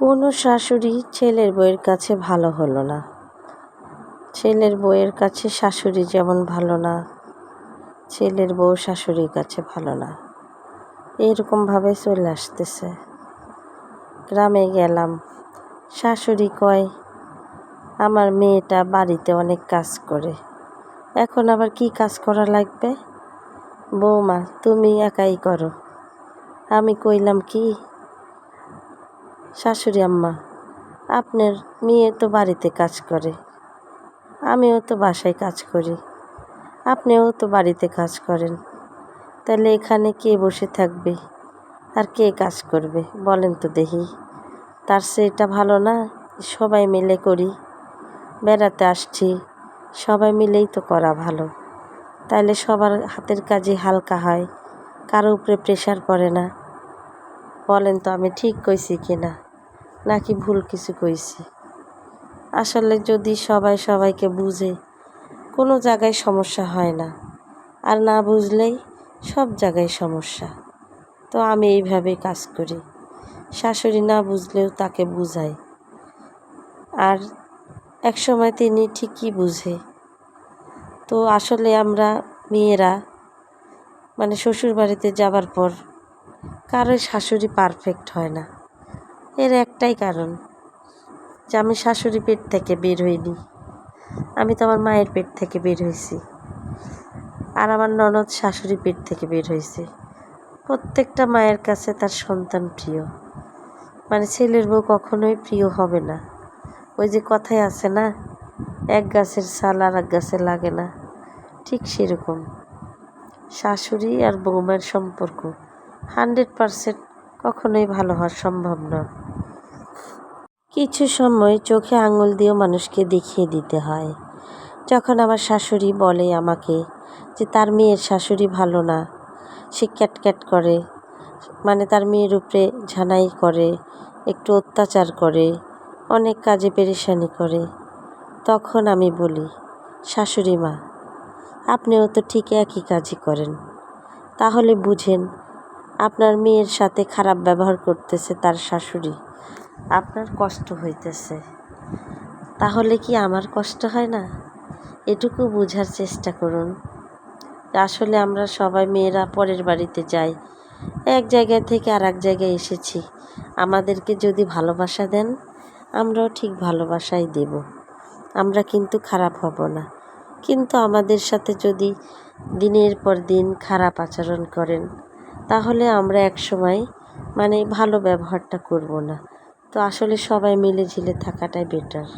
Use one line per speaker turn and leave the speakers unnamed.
কোনো শাশুড়ি ছেলের বউয়ের কাছে ভালো হলো না। ছেলের বউয়ের কাছে শাশুড়ি যেমন ভালো না, ছেলের বউ শাশুড়ির কাছে ভালো না। এরকমভাবে চলে আসতেছে। গ্রামে গেলাম। শাশুড়ি কয়, আমার মেয়েটা বাড়িতে অনেক কাজ করে। এখন আবার কি কাজ করা লাগবে? বৌমা, তুমি একাই করো। আমি কইলাম, কি? শাশুড়ি আম্মা, আপনার মেয়ে তো বাড়িতে কাজ করে, আমিও তো বাসায় কাজ করি, আপনিও তো বাড়িতে কাজ করেন, তাহলে এখানে কে বসে থাকবে আর কে কাজ করবে বলেন তো দেখি, তার সেটা ভালো না, সবাই মিলে করি, বেড়াতে আসছি, সবাই মিলেই তো করা ভালো, তাহলে সবার হাতের কাজই হালকা হয়, কারও উপরে প্রেশার পড়ে না, বলেন তো আমি ঠিক কইছি কি না নাকি ভুল কিছু কইছি? আসলে যদি সবাই সবাইকে বুঝে, কোনো জায়গায় সমস্যা হয় না। আর না বুঝলেই সব জায়গায় সমস্যা। তো আমি এইভাবেই কাজ করি। শাশুড়ি না বুঝলেও তাকে বুঝাই। আর এক সময় তিনি ঠিকই বুঝে। তো আসলে আমরা মেয়েরা মানে শ্বশুর বাড়িতে যাবার পর কারোই শাশুড়ি পারফেক্ট হয় না। এর একটাই কারণ যে আমি শাশুড়ি পেট থেকে বের হইনি। আমি তো আমার মায়ের পেট থেকে বের হয়েছি আর আমার ননদ শাশুড়ি পেট থেকে বের হয়েছে প্রত্যেকটা মায়ের কাছে তার সন্তান প্রিয়। মানে ছেলের বউ কখনোই প্রিয় হবে না। ওই যে কথায় আছে না, এক গাছের ছাল আর এক গাছে লাগে না। ঠিক সেরকম। শাশুড়ি আর বৌমার সম্পর্ক হান্ড্রেড পারসেন্ট কখনোই ভালো হওয়া সম্ভব না। কিছু সময় চোখে আঙুল দিয়েও মানুষকে দেখিয়ে দিতে হয়। যখন আমার শাশুড়ি বলে আমাকে যে, তার মেয়ের শাশুড়ি ভালো না। সে ক্যাটক্যাট করে মানে তার মেয়ের উপরে ঝানাই করে, একটু অত্যাচার করে, অনেক কাজে পেরেশানি করে। তখন আমি বলি, শাশুড়ি মা, আপনিও তো ঠিক একই কাজই করেন। তাহলে বুঝেন, আপনার মেয়ের সাথে খারাপ ব্যবহার করতেছে তার শাশুড়ি। আপনার কষ্ট হইতেছে। তাহলে কি আমার কষ্ট হয় না? এটুকু বোঝার চেষ্টা করুন। আসলে আমরা সবাই মেয়েরা পরের বাড়িতে যাই। এক জায়গা থেকে আর এক জায়গায় এসেছি। আমাদেরকে যদি ভালোবাসা দেন, আমরাও ঠিক ভালোবাসাই দেব। আমরা কিন্তু খারাপ হব না। কিন্তু আমাদের সাথে যদি দিনের পর দিন খারাপ আচরণ করেন, তাহলে আমরা এক সময় মানে ভালো ব্যবহারটা করব না। তো আসলে সবাই মিলে ঝিলে থাকাটাই বেটার